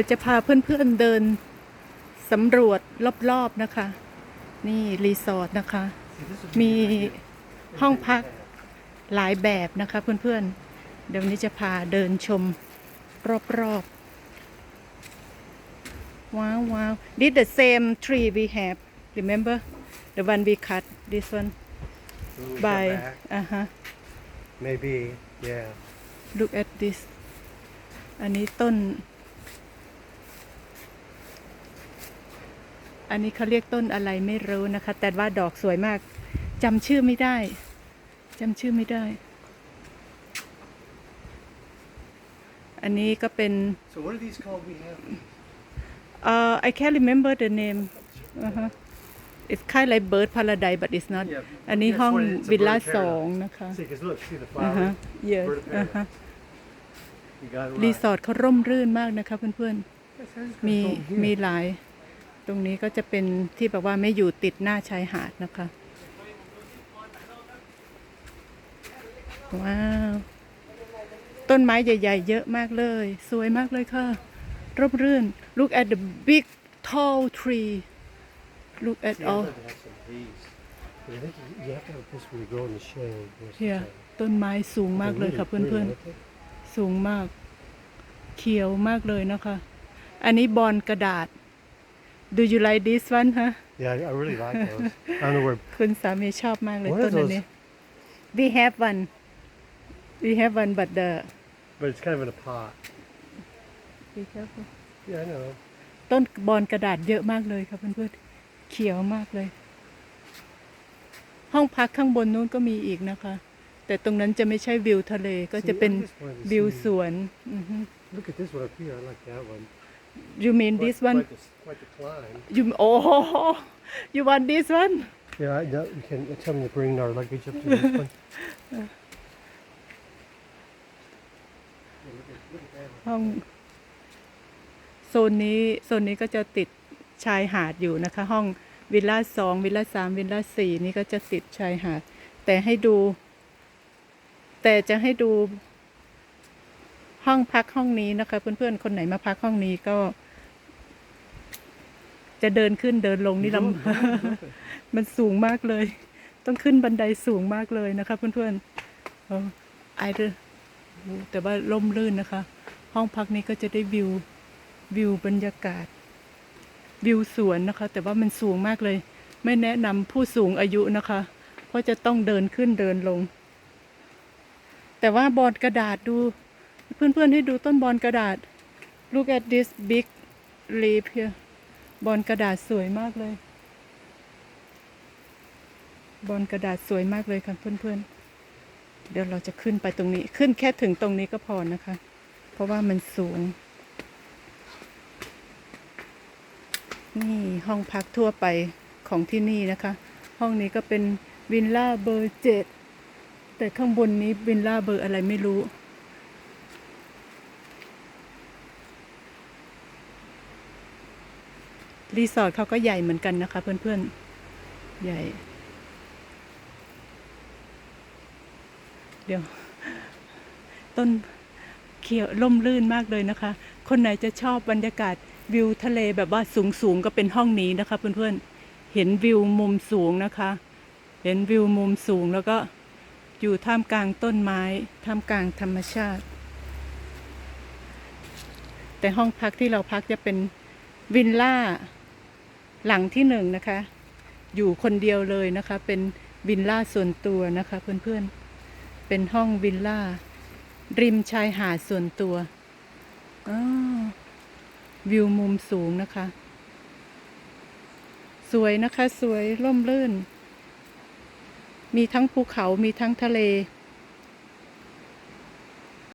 ดี๋ยวจะพาเพื่อนๆเดินสำรวจรอบๆนะคะ นี่รีสอร์ทนะคะ มีห้องพักหลายแบบนะคะเพื่อนๆ เดี๋ยววันนี้จะพาเดินชมรอบๆ ว้าวว้าว this the same tree we have remember the one we cut this one Ooh, is that by back? uh huh Maybe, yeah. look at this อันนี้ต้น อันนี้เขาเรียกต้นอะไรไม่รู้นะคะ แต่ว่าดอกสวยมากจำชื่อไม่ได้จำชื่อไม่ได้ อันนี้ก็เป็น So what are these called we have? uh, I can't remember the name uh-huh. it's kind of like bird paradise but it's not Yeah, อันนี้ yes, ห้อง what it is, it's a วิลล่า bird สอง paradise. นะคะ See, because look, see the อ่าฮะ flowers? yes Bird อ่า paradise. ฮะ You got it รี right. สอร์ทเขาร่มรื่นมากนะคะเพื่อนๆ Yes, I was gonna มี go here. มีหลาย ตรงนี้ก็จะเป็นที่แบบว่าไม่อยู่ติดหน้าชายหาดนะคะ ว้าว ต้นไม้ใหญ่ ๆ เยอะมากเลย สวยมากเลยค่ะ ร่มรื่น look at the big tall tree look at See, I'd all love to have some of these. But I think you, you have to have this when you grow in the shade. most of the here time. ต้นไม้สูงมาก They're เลยค่ะ really เพื่อน pretty, aren't they? ๆสูงมาก เขียวมากเลยนะคะ อันนี้บอลกระดาษ do you like this one ฮะ Yeah, I, I really like those. I don't know where. คุณสามีชอบมากเลย What are ต้นอัน those? นี้ we have one we have one but the But it's kind of in a pot. be careful Yeah, I know. ต้นบอลกระดาษเยอะมากเลยครับเพื่อนๆเขียวมากเลย ห้องพักข้างบนนู้นก็มีอีกนะคะ แต่ตรงนั้นจะไม่ใช่วิวทะเลก็จะ See, เป็น I just wanted to วิว see- สวนอือฮึ Look at this one up here. I like that one. You mean Quite- this one Quite the, quite the climb. you oh you want this one Yeah, I know. You can tell me to bring our luggage up to this one. ห้องโซนนี้โซนนี้ก็จะติดชายหาดอยู่นะคะ ห้องวิลล่าสองวิลล่าสามวิลล่าสี่นี่ก็จะติดชายหาด แต่ให้ดู แต่จะให้ดู ห้องพักห้องนี้นะคะ เพื่อนๆคนไหนมาพักห้องนี้ก็ จะเดินขึ้นเดินลงนี่ลำมันสูงมากเลย ต้องขึ้นบันไดสูงมากเลยนะคะ เพื่อนๆไอเดอแต่ว่าล่มลื่นนะคะ ห้องพักนี้ก็จะได้วิววิวบรรยากาศ วิวสวนนะคะ แต่ว่ามันสูงมากเลย ไม่แนะนำผู้สูงอายุนะคะ เพราะจะต้องเดินขึ้นเดินลง แต่ว่าบอลกระดาษดู เพื่อนๆให้ดูต้นบอลกระดาษ look at this big leaf here บอลกระดาษสวยมากเลย บอลกระดาษสวยมากเลยค่ะเพื่อนๆ เดี๋ยวเราจะขึ้นไปตรงนี้ ขึ้นแค่ถึงตรงนี้ก็พอนะคะ เพราะว่ามันสูง นี่ห้องพักทั่วไปของที่นี่นะคะ ห้องนี้ก็เป็นวิลล่าเบอร์เจ็ดแต่ข้างบนนี้วิลล่าเบอร์อะไรไม่รู้ รีสอร์ทเขาก็ใหญ่เหมือนกันนะคะ เพื่อนๆ ใหญ่ เดี๋ยว ต้นเขียวล่มลื่นมากเลยนะคะ คนไหนจะชอบบรรยากาศวิวทะเลแบบว่าสูงๆ ก็เป็นห้องนี้นะคะ เพื่อนๆ เห็นวิวมุมสูงนะคะ เห็นวิวมุมสูงแล้วก็อยู่ท่ามกลางต้นไม้ ท่ามกลางธรรมชาติ แต่ห้องพักที่เราพักจะเป็นวิลล่า หลังที่หนึ่งนะคะ อยู่คนเดียวเลยนะคะ เป็นวิลล่าส่วนตัวนะคะ เพื่อนๆ เป็นห้องวิลล่า ริมชายหาดส่วนตัวอ้าววิวมุมสูงนะคะ สวยนะคะ สวยร่มรื่น มีทั้งภูเขามีทั้งทะเล